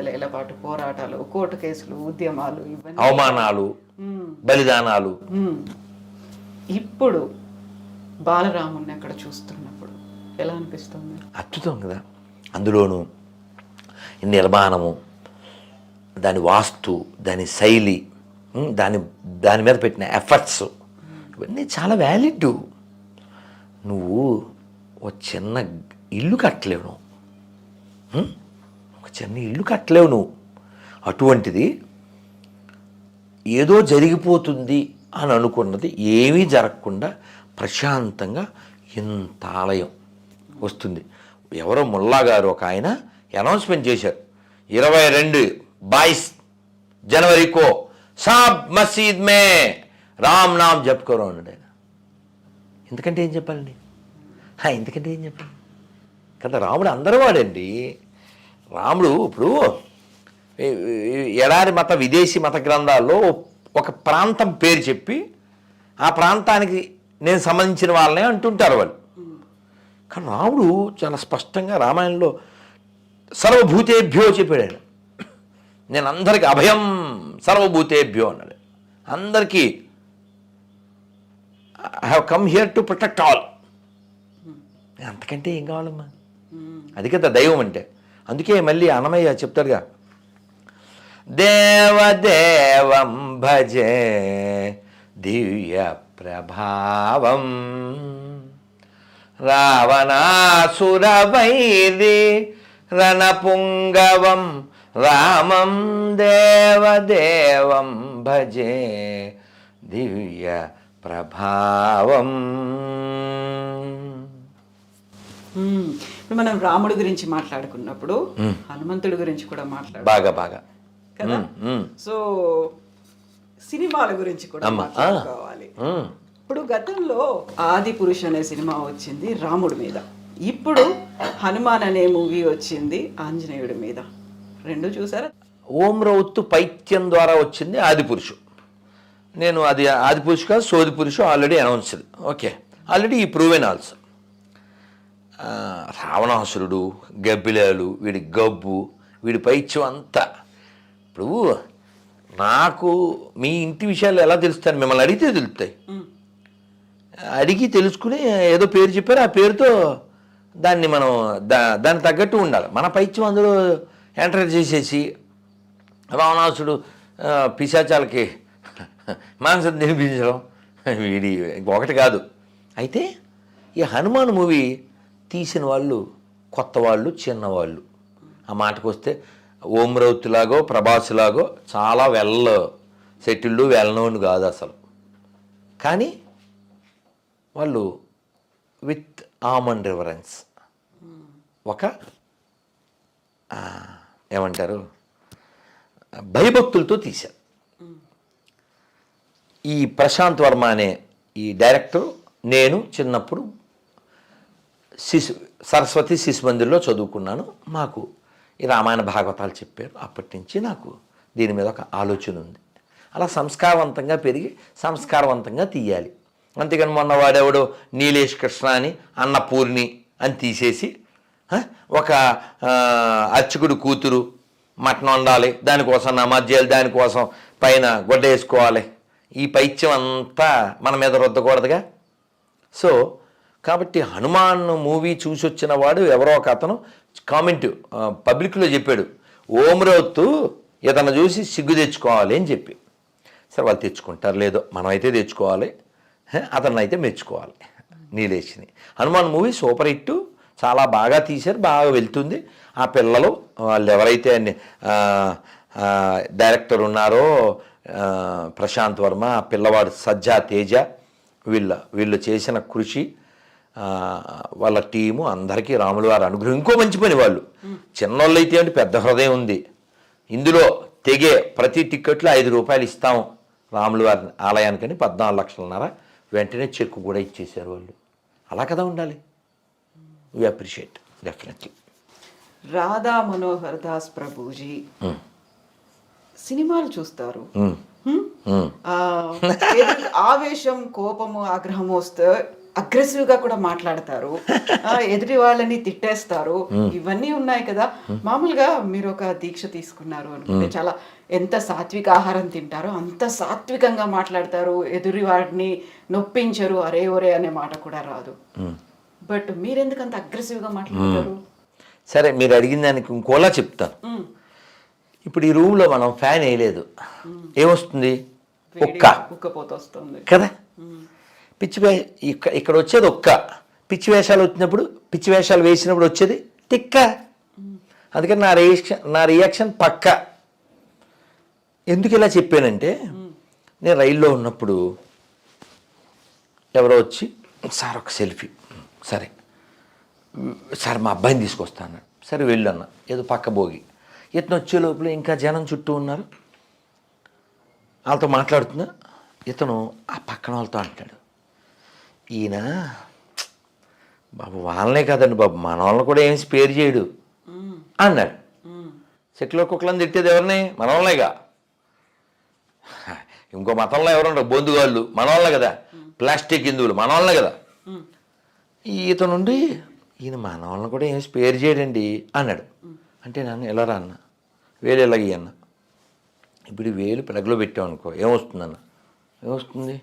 పదేళ్ళ పాటు పోరాటాలు కోర్టు కేసులు ఉద్యమాలు ఇవన్నీ. అవమానాలు. బలిదానాలు. ఇప్పుడు బాలరాముని అక్కడ చూస్తున్నప్పుడు ఎలా అనిపిస్తుంది? అద్భుతం కదా. అందులోనూ నిర్మాణము దాని వాస్తు దాని శైలి దాని దాని మీద పెట్టిన ఎఫర్ట్స్ ఇవన్నీ చాలా వ్యాలిడ్. నువ్వు ఒక చిన్న ఇల్లు కట్టలేవు ఒక చిన్న ఇల్లు కట్టలేవు నువ్వు. అటువంటిది ఏదో జరిగిపోతుంది అని అనుకున్నది ఏమీ జరగకుండా ప్రశాంతంగా ఇంత ఆలయం వస్తుంది. ఎవరో ముల్లా గారు ఒక ఆయన అనౌన్స్మెంట్ చేశారు. ఇరవై రెండు బాయిస్ జనవరికో సాబ్ మసీద్ మే రామ్ నామ్ జపుకోరు అన్నాడు ఆయన. ఎందుకంటే ఏం చెప్పాలండి? ఎందుకంటే ఏం చెప్పాలి? కదా రాముడు అందరూ వాడండి రాముడు ఇప్పుడు ఎడారి మత విదేశీ మత గ్రంథాల్లో ఒక ప్రాంతం పేరు చెప్పి ఆ ప్రాంతానికి నేను సంబంధించిన వాళ్ళనే అంటుంటారు వాళ్ళు. కానీ రాముడు చాలా స్పష్టంగా రామాయణంలో సర్వభూతేభ్యో చెప్పాడు ఆయన. నేను అందరికీ అభయం సర్వభూతేభ్యో అన్నాడు. అందరికీ I have come here to protect all అంతకంటే ఏం కావాలమ్మా? అది కదా దైవం అంటే. అందుకే మళ్ళీ అన్నమయ్య చెప్తాడుగా దేవదేవం భజే దివ్య ప్రభావం రావణాసురవైది రణపుంగవం రామం దేవదేవం భజే దివ్య ప్రభావం. ఇప్పుడు మనం రాముడి గురించి మాట్లాడుకున్నప్పుడు హనుమంతుడి గురించి కూడా మాట్లాడు బాగా బాగా. కదా. సో సినిమాల గురించి కూడా. మాట్లాడుకోవాలి. ఇప్పుడు గతంలో ఆది పురుష్ అనే సినిమా వచ్చింది రాముడి మీద. ఇప్పుడు హనుమాన్ అనే మూవీ వచ్చింది ఆంజనేయుడి మీద. రెండు చూసారా? ఓం రౌత్తు పైత్యం ద్వారా వచ్చింది ఆదిపురుషు నేను అది ఆదిపురుషు కాదు సోది పురుషు ఆల్రెడీ అనౌన్స్డ్. ఓకే. ఆల్రెడీ ఈ ప్రూవెన్ ఆల్సో. రావణాసురుడు గబ్బిలాలు వీడి గబ్బు వీడి పైత్యం అంతా. ఇప్పుడు నాకు మీ ఇంటి విషయాలు ఎలా తెలుస్తాను మిమ్మల్ని అడిగితే తెలుస్తాయి అడిగి తెలుసుకుని ఏదో పేరు చెప్పారు ఆ పేరుతో దాన్ని మనం దా దానికి తగ్గట్టు ఉండాలి. మన పైత్యం అందులో ఎంటర్ చేసేసి రావణాసుడు పిశాచాలకి మాంసం తినిపించడం వీడి ఒకటి కాదు. అయితే ఈ హనుమాన్ మూవీ తీసిన వాళ్ళు కొత్త వాళ్ళు చిన్నవాళ్ళు ఆ మాటకు వస్తే ఓం రౌత్లాగో ప్రభాస్లాగో చాలా వెల్ సెటిల్డ్ వెల్ నోన్ కాదు అసలు. కానీ వాళ్ళు విత్ ఆమన్ రివరెన్స్. ఒక ఏమంటారు? భయభక్తులతో తీశారు. ఈ ప్రశాంత్ వర్మ అనే ఈ డైరెక్టర్ నేను చిన్నప్పుడు శిశు సరస్వతి శిశు మందిర్లో చదువుకున్నాను. మాకు ఈ రామాయణ భాగవతాలు చెప్పారు. అప్పటి నుంచి నాకు దీని మీద ఒక ఆలోచన ఉంది. అలా సంస్కారవంతంగా పెరిగి సంస్కారవంతంగా తీయాలి. అంతేకాని మొన్న వాడెవడో నీలేష్ కృష్ణ అని అన్నపూర్ణి అని తీసేసి ఒక అర్చకుడు కూతురు మటన్ వండాలి దానికోసం నమాజ్ చేయాలి దానికోసం పైన గొడ్డ వేసుకోవాలి. ఈ పైత్యం అంతా మన మీద రుద్దకూడదుగా. సో కాబట్టి హనుమాన్ మూవీ చూసి వచ్చిన వాడు ఎవరో ఒక అతను కామెంట్ పబ్లిక్లో చెప్పాడు ఓమరవత్తు ఇతను చూసి సిగ్గు తెచ్చుకోవాలి అని చెప్పి. సరే వాళ్ళు తెచ్చుకుంటారు లేదో మనమైతే తెచ్చుకోవాలి. అతన్ని అయితే మెచ్చుకోవాలి. నీలేష్ని హనుమాన్ మూవీ సూపర్ హిట్ చాలా బాగా తీశారు బాగా వెళ్తుంది. ఆ పిల్లలు వాళ్ళు ఎవరైతే డైరెక్టర్ ఉన్నారో ప్రశాంత్ వర్మ ఆ పిల్లవాడు సజ్జా తేజ వీళ్ళ వీళ్ళు చేసిన కృషి వాళ్ళ టీము అందరికీ రాముల వారి అనుగ్రహం. ఇంకో మంచి పని వాళ్ళు. చిన్నోళ్ళు అయితే అంటే పెద్ద హృదయం ఉంది. ఇందులో తెగే ప్రతి టిక్కెట్లో ఐదు రూపాయలు ఇస్తాం రాముల వారి ఆలయానికని పద్నాలుగు లక్షలన్నర వెంటనే చెక్ కూడా ఇచ్చేశారు వాళ్ళు. అలా కదా ఉండాలి. We appreciate definitely Radha Manohar Das Prabhuji. సినిమాలు చూస్తారు. ఆవేశం కోపము ఆగ్రహం వస్తే అగ్రెసివ్గా కూడా మాట్లాడతారు. ఎదుటి వాళ్ళని తిట్టేస్తారు. ఇవన్నీ ఉన్నాయి కదా. మామూలుగా మీరు ఒక దీక్ష తీసుకున్నారు అనుకుంటే చాలా ఎంత సాత్విక ఆహారం తింటారో అంత సాత్వికంగా మాట్లాడతారు. ఎదురి వాడిని నొప్పించరు. అరే ఒరే అనే మాట కూడా రాదు. బట్ మీరెందుకు అంత అగ్రెసివ్గా మాట్లాడతారు సరే మీరు అడిగిన దానికి ఇంకోలా చెప్తాను. ఇప్పుడు ఈ రూమ్లో మనం ఫ్యాన్ వేయలేదు. ఏమొస్తుంది? వస్తుంది కదా? పిచ్చి వే ఇక్కడ ఇక్కడ వచ్చేది ఒక్క. పిచ్చి వేషాలు వచ్చినప్పుడు పిచ్చి వేషాలు వేసినప్పుడు వచ్చేది తిక్క. అందుకని నా రియాక్షన్ నా రియాక్షన్ పక్క. ఎందుకు ఇలా చెప్పానంటే నేను రైల్లో ఉన్నప్పుడు ఎవరో వచ్చి సార్ ఒక సెల్ఫీ. సరే. సార్ మా అబ్బాయిని తీసుకొస్తాను సరే వెళ్ళన్న ఏదో పక్క భోగి. ఇతను వచ్చే లోపల ఇంకా జనం చుట్టూ ఉన్నారు. వాళ్ళతో మాట్లాడుతున్నా. ఇతను ఆ పక్కన వాళ్ళతో అంటాడు. ఈయన? బాబు వాళ్ళనే కదండి బాబు మన వాళ్ళని కూడా ఏం స్పేర్ చేయడు. అన్నాడు. మ్మ్. చెట్లో కుక్కలను తిట్టేది ఎవరిని? మన వాళ్ళనేగా ఇంకో మతంలో ఎవరుంటారు బొందుగాళ్ళు. మన వాళ్ళే కదా. ప్లాస్టిక్ హిందువులు. మన వాళ్ళే కదా. ఈత నుండి ఈయన మన వాళ్ళని కూడా ఏం స్పేర్ చేయడండి అన్నాడు. అంటే నన్ను ఎలా రా అన్న? వేలు ఎలాగ అన్న? ఇప్పుడు వేలు పెడగలో పెట్టామనుకో ఏమొస్తుందన్న ఏమొస్తుంది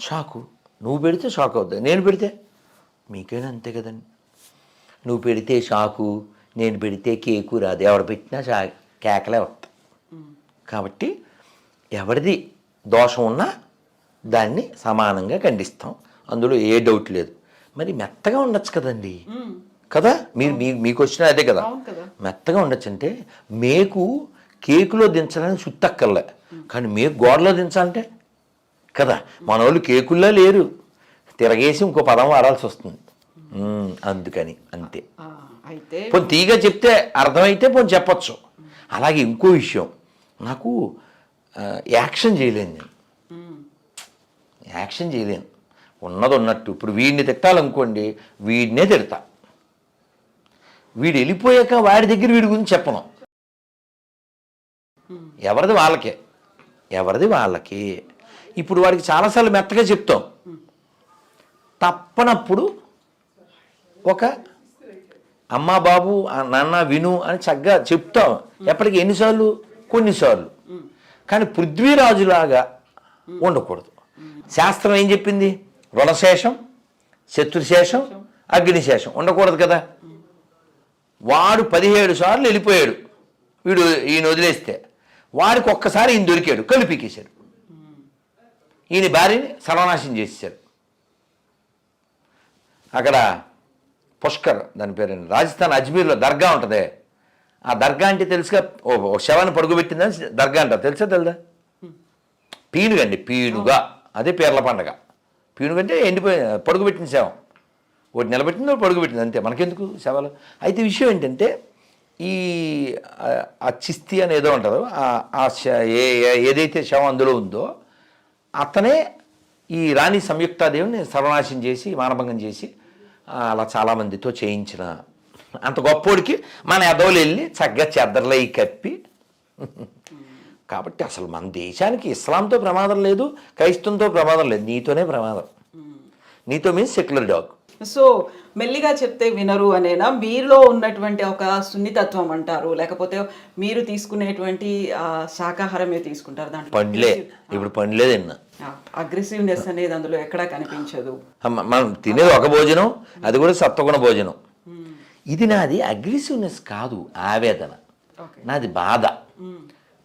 షాకు. నువ్వు పెడితే షాక్ అవుతుంది నేను పెడితే? మీకైనా అంతే కదండి. నువ్వు పెడితే షాకు నేను పెడితే కేకు రాదు. ఎవడు పెట్టినా షా కేకలే వస్తాయి. కాబట్టి ఎవరిది దోషం ఉన్నా దాన్ని సమానంగా ఖండిస్తాం. అందులో ఏ డౌట్ లేదు. మరి మెత్తగా ఉండొచ్చు కదండి. కదా? మీరు మీ మీకు వచ్చిన అదే కదా. మెత్తగా ఉండొచ్చు అంటే మేకు కేకులో దించాలని సుత్తక్కర్లే. కానీ మేకు గోడలో దించాలంటే కదా మన వాళ్ళు కేకుల్లో లేరు. తిరగేసి ఇంకో పదం వాడాల్సి వస్తుంది. అందుకని అంతే. పోనీ తీగా చెప్తే అర్థమైతే పోనీ చెప్పొచ్చు. అలాగే ఇంకో విషయం. నాకు యాక్షన్ చేయలేను నేను. యాక్షన్ చేయలేను. ఉన్నది ఉన్నట్టు. ఇప్పుడు వీడిని తిట్టాలనుకోండి వీడినే తిడతా. వీడు వెళ్ళిపోయాక వాడి దగ్గర వీడి గురించి చెప్పను. ఎవరిది వాళ్ళకే? ఎవరిది వాళ్ళకి? ఇప్పుడు వాడికి చాలాసార్లు మెత్తగా చెప్తాం. తప్పనప్పుడు ఒక అమ్మా బాబు నాన్న విను అని చక్కగా చెప్తాం. ఎప్పటికి ఎన్నిసార్లు? కొన్నిసార్లు. కానీ పృథ్వీరాజులాగా ఉండకూడదు. శాస్త్రం ఏం చెప్పింది? రుణశేషం శత్రుశేషం అగ్నిశేషం ఉండకూడదు కదా. వాడు పదిహేడు సార్లు వెళ్ళిపోయాడు. వీడు ఈయన వదిలేస్తే. వాడికి ఒక్కసారి ఈయన దొరికాడు. కలిపికేశాడు ఈయన భార్యని సర్వనాశనం చేసేసాడు అక్కడ పుష్కర్ దాని పేరు రాజస్థాన్ అజ్మీర్లో దర్గా ఉంటుంది. ఆ దర్గా అంటే తెలుసుగా ఓ శవాన్ని పడుకోబెట్టిందని దర్గా అంటారు. తెలుసా తెలుదా? పీనుగండి పీనుగా. అదే పీర్ల పండగ. పీనుగ అంటే ఎండిపోయి పడుకోబెట్టిన శవం. ఒకటి నిలబెట్టింది ఒకటి పడుకోబెట్టింది. అంతే. మనకెందుకు శవాలు? అయితే విషయం ఏంటంటే ఈ ఆ- చిస్తి అని ఏదో ఉంటుందో ఆ- ఆ శ- ఏ ఏ- ఏదైతే శవం అందులో ఉందో అతనే ఈ రాణి సంయుక్తాదేవిని సర్వనాశం చేసి మానభంగం చేసి అలా చాలామందితో చేయించిన అంత గొప్పోడికి మన ఎదవలు వెళ్ళి చక్కగా చెద్దర్లై కప్పి. కాబట్టి అసలు మన దేశానికి ఇస్లాంతో ప్రమాదం లేదు క్రైస్తవంతో ప్రమాదం లేదు నీతోనే ప్రమాదం. నీతో మీన్స్ సెక్యులర్ డాగ్. సో మెల్లిగా చెప్తే వినరు అనేనా? మీలో ఉన్నటువంటి ఒక సున్నితత్వం అంటారు. లేకపోతే మీరు తీసుకునేటువంటి శాకాహారమే తీసుకుంటారు దాంట్లో. పండ్లే. ఇప్పుడు పండ్లే తిన్నా. అగ్రెసివ్నెస్ అనేది అందులో ఎక్కడా కనిపించదు. మనం తినేది ఒక భోజనం అది కూడా సత్వగుణ భోజనం. ఇది నాది అగ్రెసివ్నెస్ కాదు ఆవేదన. నాది బాధ.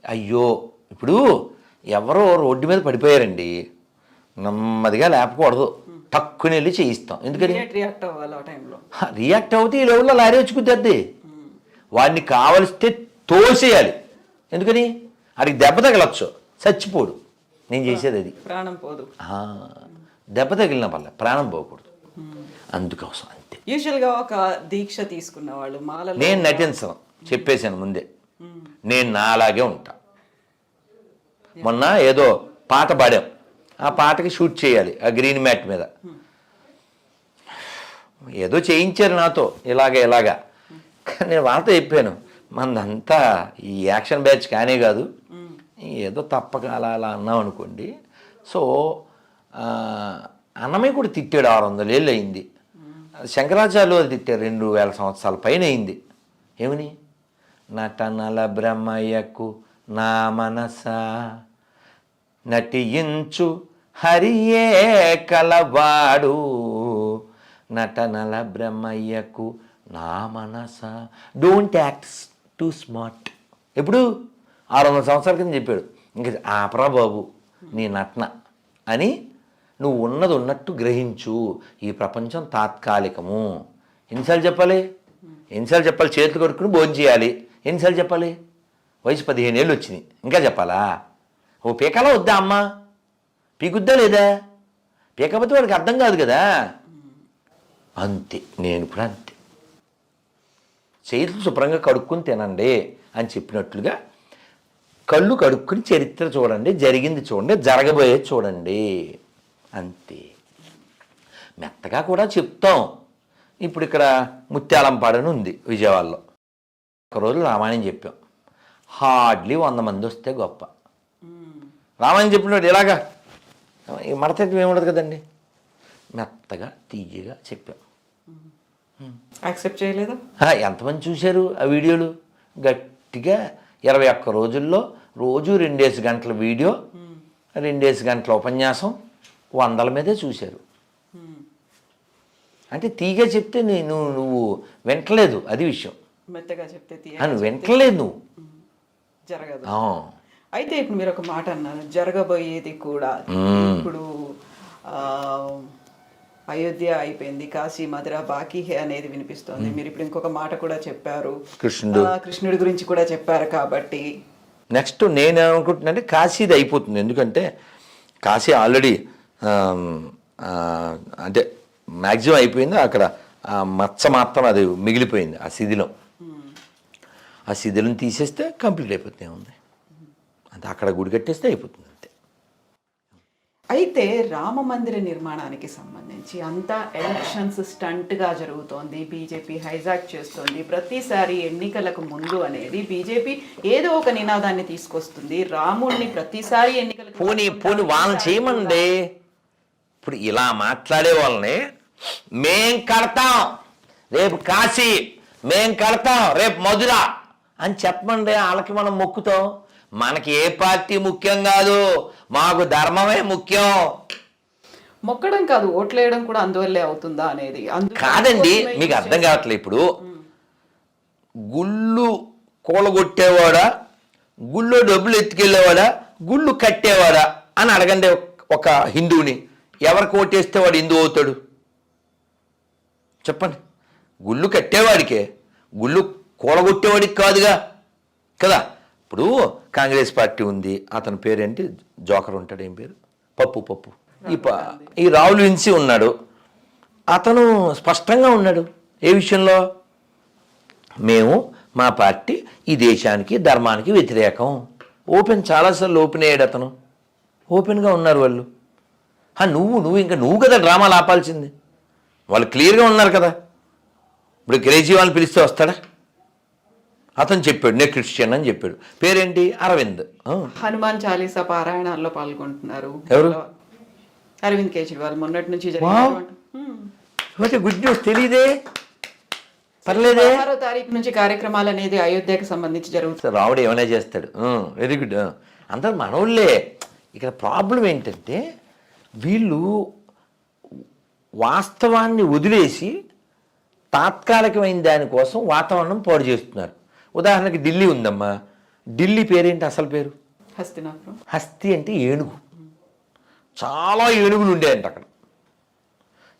అయ్యో ఇప్పుడు ఎవరో రోడ్డు మీద పడిపోయారండి. నెమ్మదిగా లేపకూడదు. టక్కుని వెళ్ళి చేయిస్తాం. ఎందుకని? రియాక్ట్ అవ్వాలి ఆ టైంలో రియాక్ట్ అవుతే ఈ లెవెల్లో లారీ వచ్చి కుద్దేద్ది వాడిని కావలిస్తే తోసేయాలి. ఎందుకని? అడిగి దెబ్బ తగలచ్చు. చచ్చిపోడు. నేను చేసేది అది. ప్రాణం పోదు. దెబ్బ తగిలిన వల్ల ప్రాణం పోకూడదు. అందుకోసం అంతే. యూజువల్గా ఒక దీక్ష తీసుకున్న వాళ్ళు మాలలో నేను నటించను. చెప్పేశాను ముందే. నేను నాలాగే ఉంటా. మొన్న ఏదో పాట పాడాం. ఆ పాటకి షూట్ చేయాలి ఆ గ్రీన్ మ్యాట్ మీద. ఏదో చేయించారు నాతో ఇలాగ ఇలాగా. కానీ నేను వాళ్ళతో చెప్పాను మందంతా ఈ యాక్షన్ బ్యాచ్ కానే కాదు ఏదో తప్పక అలా అలా అన్నాం అనుకోండి. సో అన్నమయ్య కూడా తిట్టాడు ఆరు వందల ఏళ్ళు అయింది. శంకరాచార్యులు అది తిట్టారు రెండు వేల సంవత్సరాల పైన అయింది. ఏమని? నటనల బ్రహ్మయ్యకు నా మనస నటించు హరియే కలవాడు నటనల బ్రహ్మయ్యకు నా మనస. డోంట్ యాక్ట్ టూ స్మార్ట్ ఎప్పుడు? ఆరు వందల సంవత్సరాల కింద చెప్పాడు. ఇంకా ఆపరా బాబు నీ నటన అని నువ్వు ఉన్నది ఉన్నట్టు గ్రహించు. ఈ ప్రపంచం తాత్కాలికము. ఎన్నిసార్లు చెప్పాలి? ఎన్నిసార్లు చెప్పాలి? చేతులు కొడుకుని భోజనం చేయాలి. ఎన్నిసార్లు చెప్పాలి? వయసు పదిహేను ఏళ్ళు వచ్చింది ఇంకా చెప్పాలా? ఓ పీకలా వద్దా అమ్మా? పీకుద్దా లేదా? పీకపోతే వాడికి అర్థం కాదు కదా. అంతే నేను కూడా అంతే. చేతులు శుభ్రంగా కడుక్కుని తినండి అని చెప్పినట్లుగా కళ్ళు కడుక్కుని చరిత్ర చూడండి జరిగింది చూడండి జరగబోయేది చూడండి. అంతే. మెత్తగా కూడా చెప్తాం. ఇప్పుడు ఇక్కడ ముత్యాలంపాడని ఉంది విజయవాడలో. ఒకరోజు రామాయణం చెప్పాం. హార్డ్లీ వంద మంది వస్తే గొప్ప. రామాయణం చెప్పినట్టు ఎలాగా? ఈ మడతెట్టు ఏముండదు కదండి. మెత్తగా తీయగా చెప్పాం. యాక్సెప్ట్ చేయలేదా? ఎంతమంది చూశారు ఆ వీడియోలు? గట్టిగా ఇరవై ఒక్క రోజుల్లో రోజు రెండేసి గంటల వీడియో రెండేసి గంటల ఉపన్యాసం వందల మీదే చూశారు. అంటే తీగా చెప్తే నీ- నువ్వు వింటలేదు అది విషయం. మెత్తగా చెప్తే నువ్వు వింటలేదు నువ్వు. జరగదు. అయితే ఇప్పుడు మీరు ఒక మాట అన్నారు జరగబోయేది కూడా. ఇప్పుడు అయోధ్య అయిపోయింది కాశీ మధుర బాకీ హే అనేది వినిపిస్తోంది. మీరు ఇప్పుడు ఇంకొక మాట కూడా చెప్పారు. కృష్ణుడు. కృష్ణుడి గురించి కూడా చెప్పారు కాబట్టి. నెక్స్ట్ నేను అనుకుంటున్నానంటే కాశీది అయిపోతుంది. ఎందుకంటే కాశీ ఆల్రెడీ అంటే మ్యాక్సిమం అయిపోయింది. అక్కడ మచ్చ మాత్రం అది మిగిలిపోయింది ఆ శిథిలం. ఆ శిథిలం తీసేస్తే కంప్లీట్ అయిపోతుంది ఉంది అంటే అక్కడ గుడి కట్టేస్తే అయిపోతుంది అంతే. అయితే రామ మందిర నిర్మాణానికి సంబంధించి అంతా ఎలక్షన్స్ స్టంట్గా జరుగుతోంది బీజేపీ హైజాక్ చేస్తోంది. ప్రతిసారి ఎన్నికలకు ముందు అనేది బీజేపీ ఏదో ఒక నినాదాన్ని తీసుకొస్తుంది. రాముడిని ప్రతిసారి ఎన్నికలకు పోనీ పోనీ వాళ్ళని చేయమండి. ఇప్పుడు ఇలా మాట్లాడే వాళ్ళని మేం కడతాం. రేపు కాశీ మేం కడతాం. రేపు మధుర అని చెప్పమండి. వాళ్ళకి మనం మొక్కుతాం. మనకి ఏ పార్టీ ముఖ్యం కాదు మాకు ధర్మమే ముఖ్యం. మొక్కడం కాదు ఓట్లేయడం కూడా అందువల్లే అవుతుందా అనేది. కాదండి మీకు అర్థం కావట్లేదు ఇప్పుడు. గుళ్ళు కూలగొట్టేవాడా? గుళ్ళో డబ్బులు ఎత్తుకెళ్ళేవాడా? గుళ్ళు కట్టేవాడా? అని అడగండి ఒక హిందువుని. ఎవరికి ఓటేస్తే వాడు హిందూ అవుతాడు? చెప్పండి. గుళ్ళు కట్టేవాడికే. గుళ్ళు కూలగొట్టేవాడికి కాదుగా కదా? ఇప్పుడు కాంగ్రెస్ పార్టీ ఉంది అతని పేరేంటి? జోకర్ ఉంటాడు ఏం పేరు? పప్పు పప్పు. ఈ ఈ రాహుల్ విన్సీ ఉన్నాడు. అతను స్పష్టంగా ఉన్నాడు. ఏ విషయంలో? మేము మా పార్టీ ఈ దేశానికి ధర్మానికి వ్యతిరేకం. ఓపెన్ చాలాసార్లు ఓపెన్ అయ్యాడు అతను. ఓపెన్గా ఉన్నారు వాళ్ళు. ఆ, నువ్వు నువ్వు ఇంకా నువ్వు కదా డ్రామాలు ఆపాల్సింది. వాళ్ళు క్లియర్గా ఉన్నారు కదా. ఇప్పుడు కేజ్రీవాల్ పిలిస్తే వస్తాడా? అతను చెప్పాడు నేను క్రిస్టియన్ అని చెప్పాడు. పేరేంటి? అరవింద్. హనుమాన్ చాలీసా పారాయణాల్లో పాల్గొంటున్నారు. ఎవరు? అరవింద్ కేజ్రీవాల్ మొన్నటి నుంచి గుడ్ న్యూస్ తెలియదే పర్లేదే? పదహారో తారీఖు నుంచి కార్యక్రమాలు అనేది అయోధ్యకు సంబంధించి జరుగుతుంది. రావుడు ఏమైనా చేస్తాడు? Very good. అందరు మనోళ్ళే. ఇక్కడ ప్రాబ్లం ఏంటంటే వీళ్ళు వాస్తవాన్ని వదిలేసి తాత్కాలికమైన దానికోసం వాతావరణం పాడు చేస్తున్నారు ఉదాహరణకి ఢిల్లీ ఉందమ్మా. ఢిల్లీ పేరేంటి అసలు పేరు? హస్తినాపురం. హస్తి అంటే ఏనుగు. చాలా ఏనుగులు ఉండేయంట అక్కడ.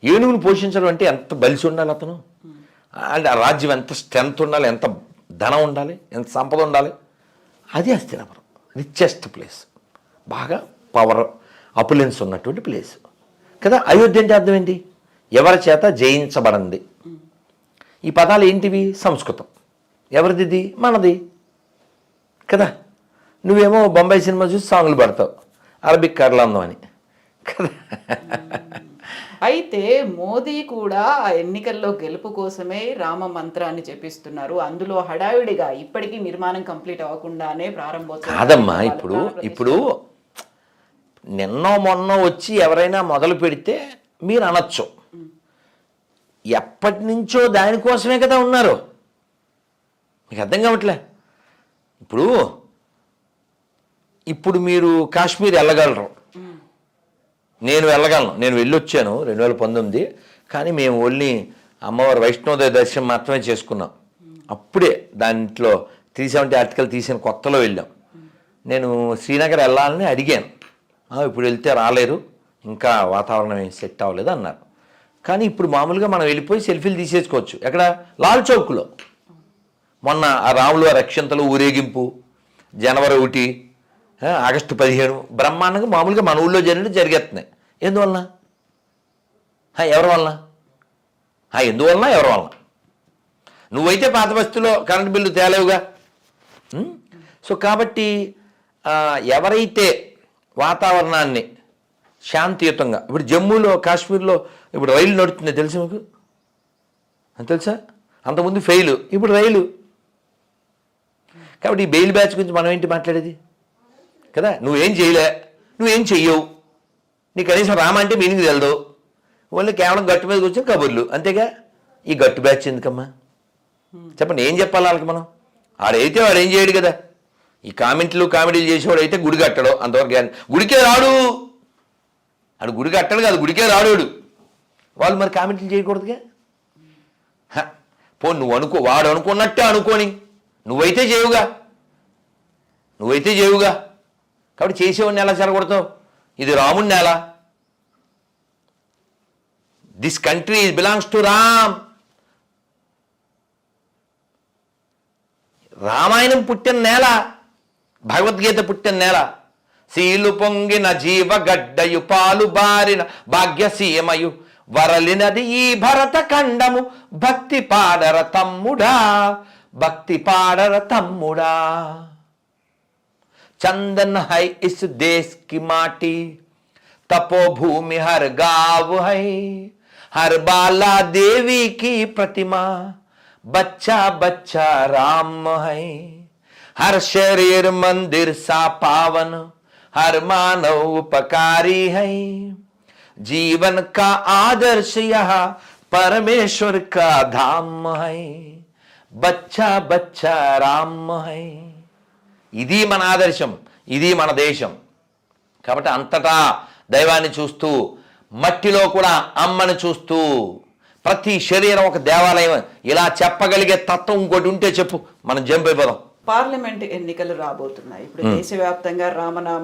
ఏనుగును పోషించడం అంటే ఎంత బలిసి ఉండాలి అతను? అంటే ఆ రాజ్యం ఎంత స్ట్రెంత్ ఉండాలి ఎంత ధనం ఉండాలి ఎంత సంపద ఉండాలి? అది హస్తినాపురం. రిచెస్ట్ ప్లేస్ బాగా పవర్ అపులెన్స్ ఉన్నటువంటి ప్లేస్ కదా అయోధ్య అంటే అర్థం ఏంటి? ఎవరి చేత జయించబడింది? ఈ పదాలు ఏంటివి? సంస్కృతం. ఎవరిది? మనది. కదా? నువ్వేమో బొంబాయి సినిమా చూసి సాంగ్లు పడతావు. అరబిక్ కర్లందం అని. కదా? అయితే మోదీ కూడా ఆ ఎన్నికల్లో గెలుపు కోసమే రామ మంత్రాన్ని చెప్పిస్తున్నారు అందులో హడావిడిగా ఇప్పటికీ నిర్మాణం కంప్లీట్ అవ్వకుండానే ప్రారంభోత్సవం కాదమ్మా ఇప్పుడు ఇప్పుడు నిన్నో మొన్నో వచ్చి ఎవరైనా మొదలు పెడితే మీరు అనొచ్చు. ఎప్పటి నుంచో దానికోసమే కదా ఉన్నారు. మీకు అర్థం కావట్లే? ఇప్పుడు ఇప్పుడు మీరు కాశ్మీర్ వెళ్ళగలరు. నేను వెళ్ళగలను. నేను వెళ్ళొచ్చాను. రెండు వేల పంతొమ్మిది. కానీ మేము ఓన్లీ అమ్మవారి వైష్ణోదయ దర్శనం మాత్రమే చేసుకున్నాం. అప్పుడే దాంట్లో త్రీ సెవెంటీ ఆర్టికల్ తీసిన కొత్తలో వెళ్ళాం. నేను శ్రీనగర్ వెళ్ళాలని అడిగాను. ఇప్పుడు వెళ్తే రాలేరు ఇంకా వాతావరణం ఏం సెట్ అవ్వలేదు అన్నారు. కానీ ఇప్పుడు మామూలుగా మనం వెళ్ళిపోయి సెల్ఫీలు తీసేసుకోవచ్చు. ఎక్కడ? లాల్ చౌక్లో. మొన్న ఆ రాములు ఆ అక్షంతలు ఊరేగింపు జనవరి ఒకటి ఆగస్టు పదిహేను బ్రహ్మాండంగా మామూలుగా మన ఊళ్ళో జరిగినట్టు జరిగేస్తున్నాయి. ఎందువలన ఎవరి వలన ఎందువలన ఎవరి వలన నువ్వైతే పాత బస్తులో కరెంట్ బిల్లు తేలేవుగా? సో కాబట్టి ఎవరైతే వాతావరణాన్ని శాంతియుతంగా ఇప్పుడు జమ్మూలో కాశ్మీర్లో ఇప్పుడు రైలు నడుస్తుంది తెలుసు మీకు? తెలుసా? అంతకుముందు ఫెయిల్ ఇప్పుడు రైలు. కాబట్టి ఈ బెయిల్ బ్యాచ్ గురించి మనం ఏంటి మాట్లాడేది? కదా నువ్వేం చేయలే నువ్వేం చెయ్యవు. నీ కనీసం రామంటే మీనింగ్ తెలదు. ఓన్లీ కేవలం గట్టు మీద కూర్చొని కబుర్లు. అంతేగా? ఈ గట్టు బ్యాచ్ ఎందుకమ్మా? చెప్పండి ఏం చెప్పాలి వాళ్ళకి మనం? ఆడైతే వాడు ఏం చేయడు కదా. ఈ కామెంట్లు కామెడీలు చేసేవాడు అయితే గుడి కట్టడు అంతవరకు గుడికే రాడు. ఆడు గుడి కట్టడు కాదు గుడికే రాడు వాడు. వాళ్ళు మరి కామెంట్లు చేయకూడదుగా? హ, పో నువ్వు అనుకో వాడు అనుకున్నట్టే అనుకోని. నువ్వైతే చేయుగా. నువ్వైతే చేయుగా. కాబట్టి చేసేవాడిని ఎలా చెరగొడతావు? ఇది రాముడిని ఎలా this country belongs to Ram Ramayanam పుట్టిన నేల భగవద్గీత పుట్టిన నేల. సీలు పొంగిన జీవ గడ్డయు పాలు బారిన భాగ్యసీమయు వరలినది ఈ భరత ఖండము. భక్తి పాడర తమ్ముడా. భక్తి పాడర తమ్ముడా चंदन है इस देश की माटी तपोभूमि हर गांव है हर बाला देवी की प्रतिमा बच्चा बच्चा राम है हर शरीर मंदिर सा पावन हर मानव उपकारी है जीवन का आदर्श यह परमेश्वर का धाम है బచ్చా బచ్చా రామ్ ఇది మన ఆదర్శం ఇది మన దేశం. కాబట్టి అంతటా దైవాన్ని చూస్తూ మట్టిలో కూడా అమ్మని చూస్తూ ప్రతి శరీరం ఒక దేవాలయం ఇలా చెప్పగలిగే తత్వం ఇంకోటి ఉంటే చెప్పు మనం జంపైపోదాం. పార్లమెంట్ ఎన్నికలు రాబోతున్నాయి. ఇప్పుడు దేశవ్యాప్తంగా రామనామ